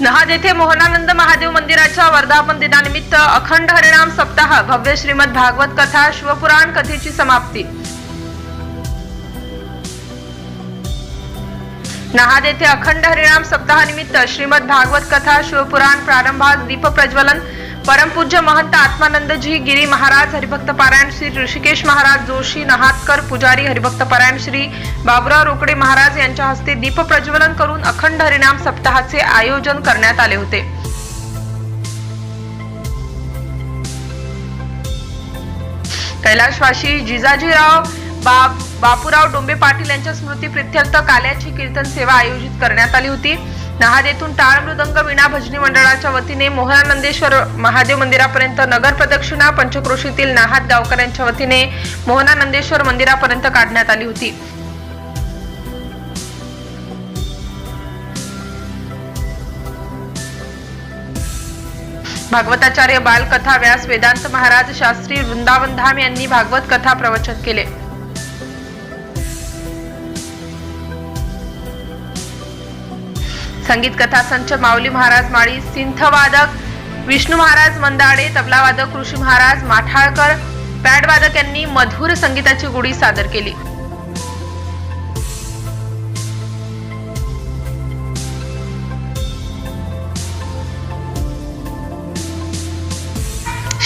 नहाद येथे मोहनानंद महादेव मंदिराच्या वर्धापन दिनानिमित्त अखंड हरिणाम सप्ताह भव्य श्रीमद भागवत कथा शिवपुराण कथेची समाप्ती. नहाद येथे अखंड हरिणाम सप्ताहानिमित्त श्रीमद भागवत कथा शिवपुराण प्रारंभात दीप प्रज्वलन परमपूज्य महंत आत्मानंदजी गिरी महाराज हरिभक्त पारायण श्री ऋषिकेश महाराज जोशी नहातकर पुजारी हरिभक्त पारायण श्री बाबुराव रोकडे महाराज यांच्या हस्ते दीप प्रज्वलन करून अखंड हरिनाम सप्ताहाचे आयोजन करण्यात आले होते. कैलाशवासी जिजाजीराव बाप बापूराव डोंबे पाटील यांच्या स्मृती प्रित्यर्थ काल्याची कीर्तन सेवा आयोजित करण्यात आली होती. नहाद येथून टाळ मृदंग विणा भजनी मंडळाच्या वतीने मोहनानंदेश्वर महादेव मंदिरापर्यंत नगर प्रदक्षिणा पंचक्रोशीतील नाहाद गावकऱ्यांच्या वतीने मोहनानंदेश्वर मंदिरापर्यंत काढण्यात आली होती. भागवताचार्य बालकथा व्यास वेदांत महाराज शास्त्री वृंदावन धाम यांनी भागवत कथा प्रवचन केले. संगीत कथा संच माऊली महाराज माळी सिंथवादक विष्णू महाराज मंदाडे तबलावादक ऋषी महाराज माठाळकर पॅडवादक यांनी मधुर संगीताची गुढी सादर केली.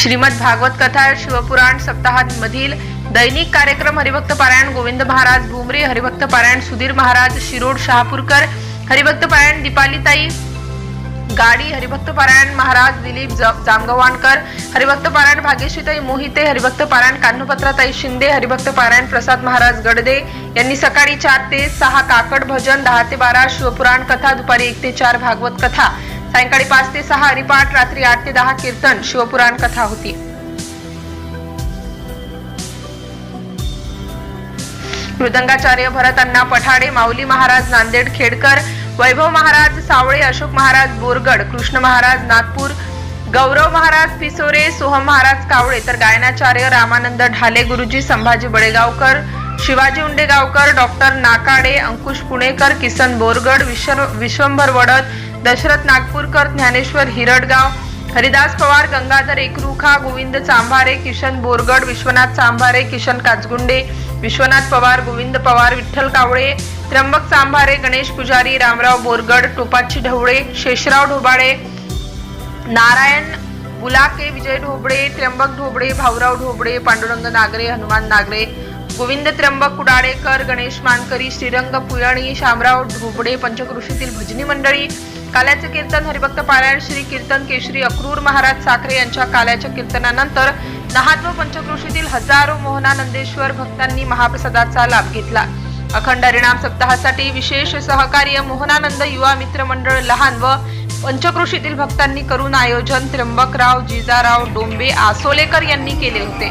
श्रीमद भागवत कथा शिवपुराण सप्ताहात मधील दैनिक कार्यक्रम हरिभक्त पारायण गोविंद महाराज भुमरे हरिभक्त पारायण सुधीर महाराज शिरोड शहापूरकर हरिभक्त पारायण दीपालीताई. गाडी हरिभक्त पारायण महाराज दिलीप ज- जामगव्हाणकर हरिभक्त पारायण भाग्यश्रीताई मोहिते. हरिभक्त पारायण कान्हपत्राताई शिंदे. हरिभक्त पारायण प्रसाद महाराज गडदे यांनी सकाळी चार ते सहा काकड भजन दहा ते बारा शिवपुराण कथा दुपारी एक ते चार भागवत कथा सायंकाळी पाच ते सहा हरिपाठ रात्री आठ ते दहा कीर्तन शिवपुराण कथा होती. मृदंगाचार्य भरत अण्णा पठाडे माऊली महाराज नांदेड खेडकर वैभव महाराज सावळे अशोक महाराज बोरगड कृष्ण महाराज नागपूर गौरव महाराज पिसोरे सोहम महाराज कावळे तर गायनाचार्य रामानंद ढाले गुरुजी संभाजी बळेगावकर शिवाजी उंडेगावकर डॉक्टर नाकाडे अंकुश पुणेकर किसन बोरगड विश्व विश्वंभर वडद दशरथ नागपूरकर ज्ञानेश्वर हिरडगाव हरिदास पवार गंगाधर एकरुखा गोविंद चांभारे किशन बोरगड विश्वनाथ चांभारे किशन काचगुंडे विश्वनाथ पवार गोविंद पवार विठ्ठल कावळे त्र्यंबक चांभारे गणेश पुजारी रामराव बोरगड टोपाची ढवळे शेषराव ढोबाळे नारायण बुलाके विजय ढोबळे त्र्यंबक ढोबळे भाऊराव ढोबळे पांडुरंग नागरे हनुमान नागरे गोविंद त्र्यंबक कुडाळेकर गणेश मानकरी श्रीरंग पुयणी शामराव ढोबळे पंचकृषीतील भजनी मंडळी काल्याचे कीर्तन हरिभक्त पारायण श्री कीर्तन केशरी अक्रूर महाराज साखरे यांच्या काल्याच्या कीर्तनानंतर नहात्व पंचकृषीतील हजारो मोहनानंदेश्वर भक्तांनी महाप्रसादाचा लाभ घेतला. अखंड हरिणाम सप्ताहासाठी विशेष सहकार्य मोहनानंद युवा मित्र मंडळ लहान व पंचकृषीतील भक्तांनी करून आयोजन त्र्यंबकराव जिजाराव डोंबे आसोलेकर यांनी केले होते.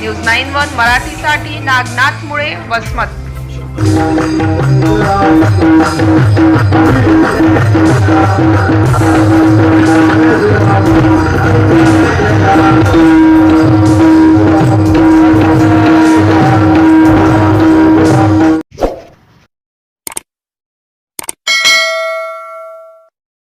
न्यूज नाईन वन मराठीसाठी नागनाथ मुळे वसमत. Thank